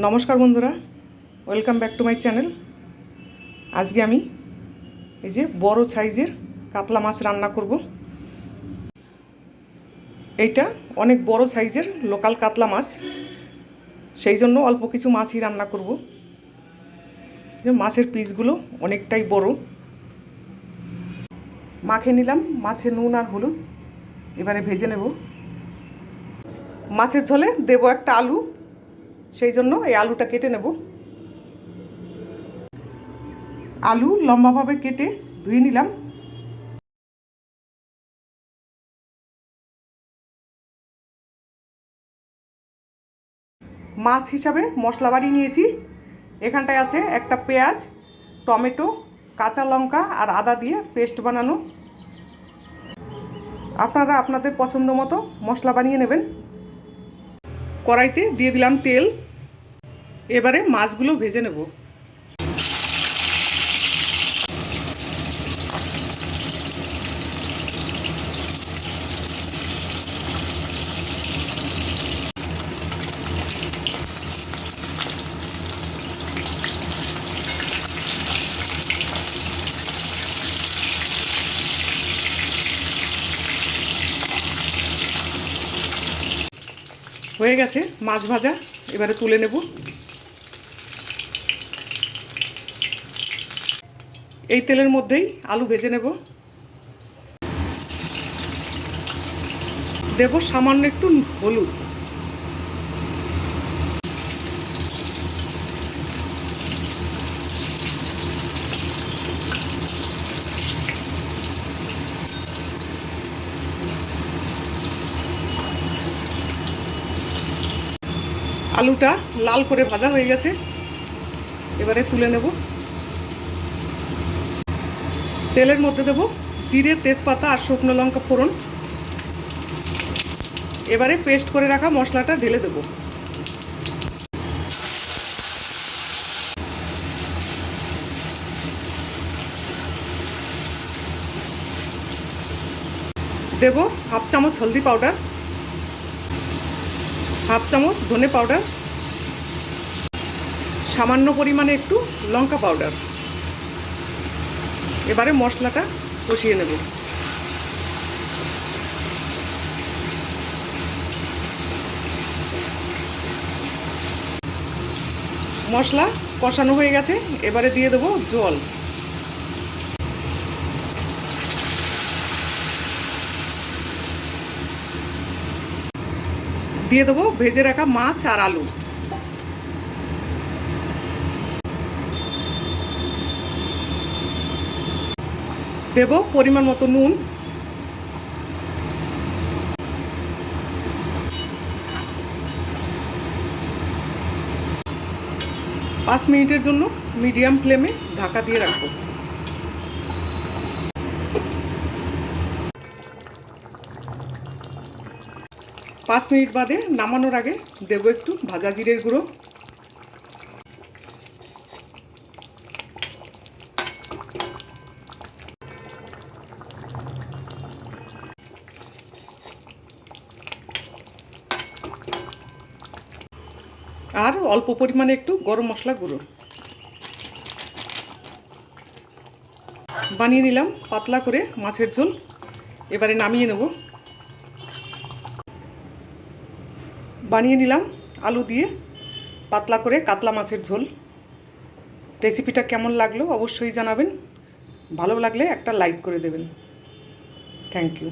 নমস্কার বন্ধুরা welcome back to my channel আজকে আমি এই যে বড় সাইজের কাতলা মাছ রান্না করব। এইটা অনেক বড় সাইজের লোকাল কাতলা মাছ, সেই জন্য অল্প কিছু মাছই রান্না করব। মাছের পিসগুলো অনেকটাই বড়। মাখে নিলাম, মাছে নুন আর হলুদ, এবারে ভেজে নেব। মাছের ঝোলে দেবো একটা আলু সেই জন্য এই আলুটা কেটে নেব। আলু লম্বাভাবে কেটে ধুয়ে নিলাম। মাছ হিসাবে মশলা বাড়ি নিয়েছি। এখানটায় আছে একটা পেঁয়াজ, টমেটো, কাঁচা লঙ্কা আর আদা দিয়ে পেস্ট বানানো। আপনারা আপনাদের পছন্দ মতো মশলা বানিয়ে নেবেন। কড়াইতে দিয়ে দিলাম তেল। এবারে মাছগুলো ভেজে নেব। হয়ে গেছে মাছ ভাজা। এবারে তুলে নেব। এই তেলের মধ্যেই আলু ভেজে নেব। দেব সামান্য একটু হলুদ। আলুটা লাল করে ভাজা হয়ে গেছে। এবারে তুলে নেব। তেলের মধ্যে দেব জিরে, তেজপাতা আর শুকনো লঙ্কা ফোড়ন। এবারে পেস্ট করে রাখা মশলাটা ঢেলে দেব। দেব হাফ চামচ হলদি পাউডার, হাফ চামচ ধনে পাউডার, সামান্য পরিমাণে একটু লঙ্কা পাউডার। এবারে মশলাটা কষিয়ে নেব। মশলা কষানো হয়ে গেছে, এবারে দিয়ে দেবো জল। দিয়ে দেবো ভেজে রাখা মাছ আর আলু। দেব, পরিমাণ মতো নুন। পাঁচ মিনিটের জন্য মিডিয়াম ফ্লেমে ঢাকা দিয়ে রাখব। পাঁচ মিনিট বাদে নামানোর আগে দেবো একটু ভাজা জিরের গুঁড়ো। আর অল্প পরিমাণে একটু গরম মশলা গুঁড়ো। বানিয়ে নিলাম পাতলা করে মাছের ঝোল। এবারে নামিয়ে নেব। বানিয়ে নিলাম আলু দিয়ে পাতলা করে কাতলা মাছের ঝোল। রেসিপিটা কেমন লাগল অবশ্যই জানাবেন। ভালো লাগলে একটা লাইক করে দেবেন। Thank you.